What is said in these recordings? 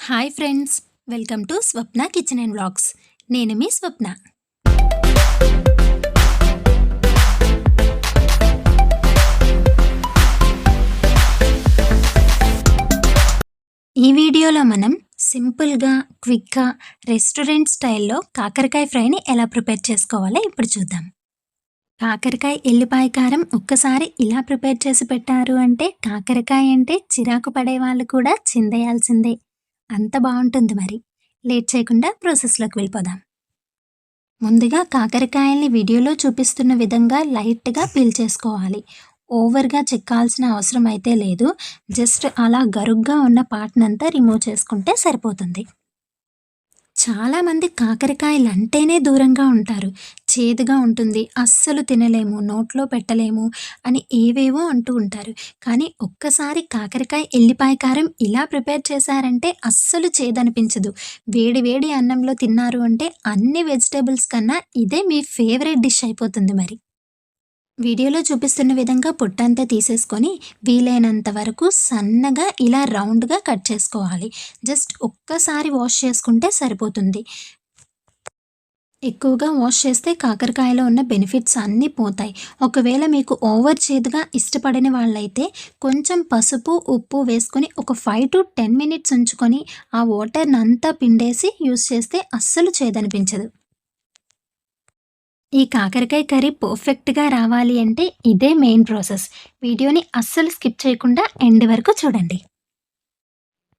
Hi friends welcome to Swapna kitchen and vlogs నేను మీ స్వప్న. ఈ వీడియోలో మనం సింపుల్గా క్విక్గా రెస్టారెంట్ స్టైల్లో కాకరకాయ ఫ్రైని ఎలా ప్రిపేర్ చేసుకోవాలో ఇప్పుడు చూద్దాం. కాకరకాయ ఎల్లిపాయ కారం ఒక్కసారి ఇలా ప్రిపేర్ చేసి పెట్టారు అంటే కాకరకాయ అంటే చిరాకు పడే వాళ్ళు కూడా చిందేయాల్సిందే. అంత బాగుంటుంది మరి. లేట్ చేయకుండా ప్రాసెస్లోకి వెళ్ళిపోదాం. ముందుగా కాకరకాయల్ని వీడియోలో చూపిస్తున్న విధంగా లైట్గా పీల్ చేసుకోవాలి. ఓవర్గా చెక్కాల్సిన అవసరం అయితే లేదు. జస్ట్ అలా గరుగ్గా ఉన్న పార్ట్నంతా రిమూవ్ చేసుకుంటే సరిపోతుంది. చాలామంది కాకరకాయలు అంటేనే దూరంగా ఉంటారు. చేదుగా ఉంటుంది. అస్సలు తినలేము నోట్లో పెట్టలేము అని ఏవేవో అంటూ ఉంటారు. కానీ ఒక్కసారి కాకరకాయ ఎల్లిపాయ కారం ఇలా ప్రిపేర్ చేశారంటే అస్సలు చేదనిపించదు. వేడి వేడి అన్నంలో తిన్నారు అంటే అన్ని వెజిటేబుల్స్ కన్నా ఇదే మీ ఫేవరెట్ డిష్ అయిపోతుంది మరి. వీడియోలో చూపిస్తున్న విధంగా పొట్టంతా తీసేసుకొని వీలైనంత వరకు సన్నగా ఇలా రౌండ్గా కట్ చేసుకోవాలి. జస్ట్ ఒక్కసారి వాష్ చేసుకుంటే సరిపోతుంది. ఎక్కువగా వాష్ చేస్తే కాకరకాయలో ఉన్న బెనిఫిట్స్ అన్నీ పోతాయి. ఒకవేళ మీకు ఓవర్ చేదుగా ఇష్టపడని వాళ్ళైతే కొంచెం పసుపు ఉప్పు వేసుకొని ఒక ఫైవ్ టు టెన్ మినిట్స్ ఉంచుకొని ఆ వాటర్ని అంతా పిండేసి యూస్ చేస్తే అస్సలు చేదనిపించదు. ఈ కాకరకాయ కర్రీ పర్ఫెక్ట్గా రావాలి అంటే ఇదే మెయిన్ ప్రాసెస్ వీడియోని అస్సలు స్కిప్ చేయకుండా ఎండ్ వరకు చూడండి.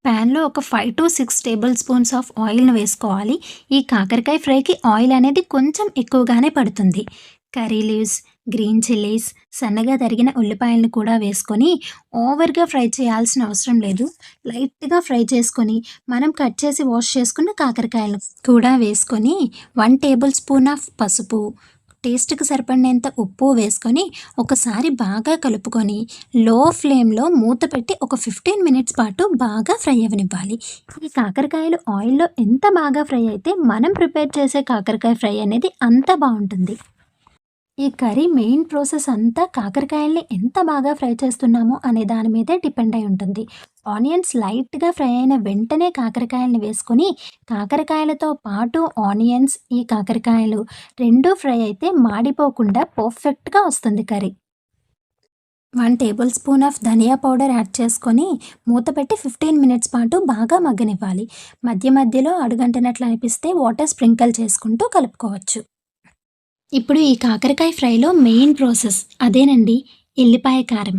ప్యాన్లో ఒక five to six tablespoons of ఆయిల్ను వేసుకోవాలి. ఈ కాకరకాయ ఫ్రైకి ఆయిల్ అనేది కొంచెం ఎక్కువగానే పడుతుంది. కర్రీ లీవ్స్ గ్రీన్ చిల్లీస్ సన్నగా తరిగిన ఉల్లిపాయలను కూడా వేసుకొని ఓవర్గా ఫ్రై చేయాల్సిన అవసరం లేదు. లైట్గా ఫ్రై చేసుకొని మనం కట్ చేసి వాష్ చేసుకున్న కాకరకాయలను కూడా వేసుకొని వన్ టేబుల్ స్పూన్ ఆఫ్ పసుపు టేస్ట్కి సరిపడినంత ఉప్పు వేసుకొని ఒకసారి బాగా కలుపుకొని లో ఫ్లేమ్లో మూత పెట్టి ఒక ఫిఫ్టీన్ మినిట్స్ పాటు బాగా ఫ్రై అవ్వనివ్వాలి. ఈ కాకరకాయలు ఆయిల్లో ఎంత బాగా ఫ్రై అయితే మనం ప్రిపేర్ చేసే కాకరకాయ ఫ్రై అనేది అంత బాగుంటుంది. ఈ కర్రీ మెయిన్ ప్రాసెస్ అంతా కాకరకాయల్ని ఎంత బాగా ఫ్రై చేస్తున్నామో అనే దాని మీదే డిపెండ్ అయి ఉంటుంది. ఆనియన్స్ లైట్గా ఫ్రై అయిన వెంటనే కాకరకాయలని వేసుకొని కాకరకాయలతో పాటు ఆనియన్స్ ఈ కాకరకాయలు రెండూ ఫ్రై అయితే మాడిపోకుండా పర్ఫెక్ట్గా వస్తుంది curry. One tablespoon of dhaniya powder add చేసుకొని మూత పెట్టి ఫిఫ్టీన్ మినిట్స్ పాటు బాగా మగ్గనివ్వాలి. మధ్య మధ్యలో అడుగంటినట్లు అనిపిస్తే వాటర్ స్ప్రింకిల్ చేసుకుంటూ కలుపుకోవచ్చు. ఇప్పుడు ఈ కాకరకాయ ఫ్రైలో మెయిన్ ప్రాసెస్ అదేనండి ఎల్లిపాయ కారం.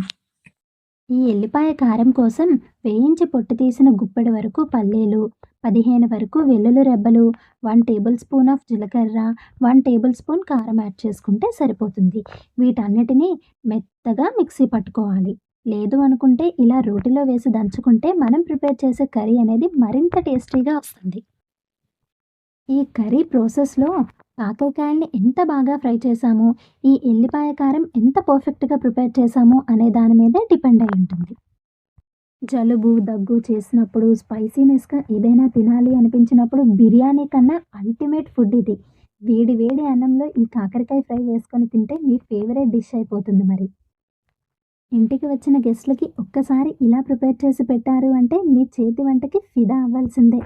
ఈ ఎల్లిపాయ కారం కోసం వేయించి పొట్టు తీసిన గుప్పెడు వరకు పల్లీలు పదిహేను వరకు వెల్లుల్లి రెబ్బలు వన్ టేబుల్ స్పూన్ ఆఫ్ జీలకర్ర వన్ టేబుల్ స్పూన్ కారం యాడ్ చేసుకుంటే సరిపోతుంది. వీటన్నిటినీ మెత్తగా మిక్సీ పట్టుకోవాలి. లేదు అనుకుంటే ఇలా రోటిలో వేసి దంచుకుంటే మనం ప్రిపేర్ చేసే కర్రీ అనేది మరింత టేస్టీగా వస్తుంది. ఈ కర్రీ ప్రాసెస్లో కాకరకాయల్ని ఎంత బాగా ఫ్రై చేసామో ఈ ఎల్లిపాయ కారం ఎంత పర్ఫెక్ట్గా ప్రిపేర్ చేసామో అనే దాని మీదే డిపెండ్ అయి ఉంటుంది. జలుబు దగ్గు చేసినప్పుడు స్పైసీనెస్గా ఏదైనా తినాలి అనిపించినప్పుడు బిర్యానీ కన్నా అల్టిమేట్ ఫుడ్ ఇది. వేడి వేడి అన్నంలో ఈ కాకరకాయ ఫ్రై వేసుకొని తింటే మీ ఫేవరెట్ డిష్ అయిపోతుంది మరి. ఇంటికి వచ్చిన గెస్ట్లకి ఒక్కసారి ఇలా ప్రిపేర్ చేసి పెట్టారు అంటే మీ చేతి వంటకి ఫిదా అవ్వాల్సిందే.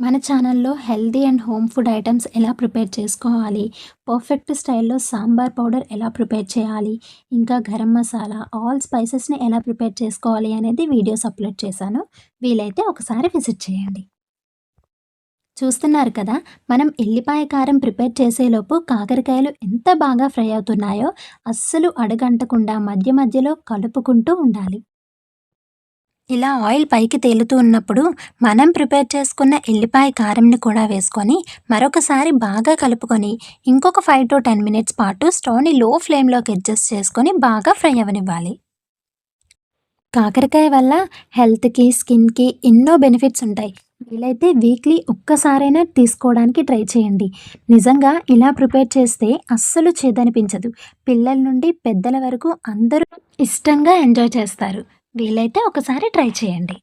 మన ఛానల్లో healthy and home food items ఎలా ప్రిపేర్ చేసుకోవాలి? పర్ఫెక్ట్ స్టైల్లో సాంబార్ పౌడర్ ఎలా ప్రిపేర్ చేయాలి? ఇంకా గరం మసాలా ఆల్ స్పైసెస్ని ఎలా ప్రిపేర్ చేసుకోవాలి అనేది వీడియోస్ అప్లోడ్ చేశాను. వీలైతే ఒకసారి విజిట్ చేయండి. చూస్తున్నారు కదా మనం ఎల్లిపాయ కారం ప్రిపేర్ చేసేలోపు కాకరకాయలు ఎంత బాగా ఫ్రై అవుతున్నాయో అస్సలు అడగంటకుండా మధ్య మధ్యలో కలుపుకుంటూ ఉండాలి. ఇలా ఆయిల్ పైకి తేలుతూ ఉన్నప్పుడు మనం ప్రిపేర్ చేసుకున్న ఎల్లిపాయ కారంని కూడా వేసుకొని మరొకసారి బాగా కలుపుకొని ఇంకొక ఫైవ్ టు టెన్ మినిట్స్ పాటు స్టవ్ని లో ఫ్లేమ్లోకి అడ్జస్ట్ చేసుకొని బాగా ఫ్రై అవ్వనివ్వాలి కాకరకాయ వల్ల హెల్త్కి స్కిన్కి ఎన్నో బెనిఫిట్స్ ఉంటాయి. వీలైతే వీక్లీ ఒక్కసారైనా తీసుకోవడానికి ట్రై చేయండి. నిజంగా ఇలా ప్రిపేర్ చేస్తే అస్సలు చేదనిపించదు. పిల్లల నుండి పెద్దల వరకు అందరూ ఇష్టంగా ఎంజాయ్ చేస్తారు. వీలైతే ఒకసారి ట్రై చేయండి.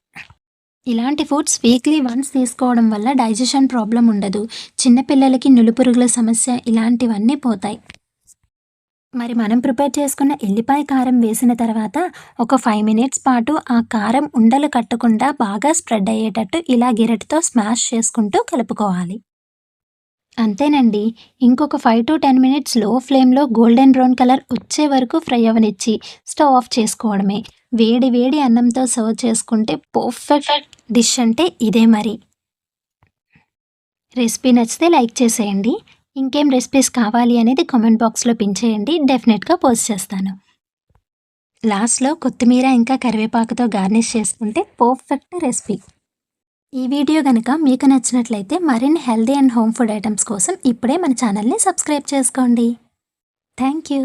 ఇలాంటి ఫుడ్స్ వీక్లీ వన్స్ తీసుకోవడం వల్ల డైజెషన్ ప్రాబ్లం ఉండదు. చిన్నపిల్లలకి నులుపురుగుల సమస్య ఇలాంటివన్నీ పోతాయి. మరి మనం ప్రిపేర్ చేసుకున్న ఎల్లిపాయ కారం వేసిన తర్వాత ఒక ఫైవ్ మినిట్స్ పాటు ఆ కారం ఉండలు కట్టకుండా బాగా స్ప్రెడ్ అయ్యేటట్టు ఇలా గిరటితో స్మాష్ చేసుకుంటూ కలుపుకోవాలి. అంతేనండి. ఇంకొక ఫైవ్ టు టెన్ మినిట్స్లో ఫ్లేమ్లో గోల్డెన్ బ్రౌన్ కలర్ వచ్చే వరకు ఫ్రై అవనిచ్చి స్టవ్ ఆఫ్ చేసుకోవడమే. వేడి వేడి అన్నంతో సర్వ్ చేసుకుంటే పర్ఫెక్ట్ డిష్ అంటే ఇదే మరి. రెసిపీ నచ్చితే లైక్ చేసేయండి. ఇంకేం రెసిపీస్ కావాలి అనేది కామెంట్ బాక్స్లో పెంచేయండి చేయండి. డెఫినెట్గా పోస్ట్ చేస్తాను. లాస్ట్లో కొత్తిమీర ఇంకా కరివేపాకుతో గార్నిష్ చేసుకుంటే పర్ఫెక్ట్ రెసిపీ. ఈ వీడియో కనుక మీకు నచ్చినట్లయితే మరిన్ని healthy and home food items కోసం ఇప్పుడే మన ఛానల్ని సబ్స్క్రైబ్ చేసుకోండి. Thank you.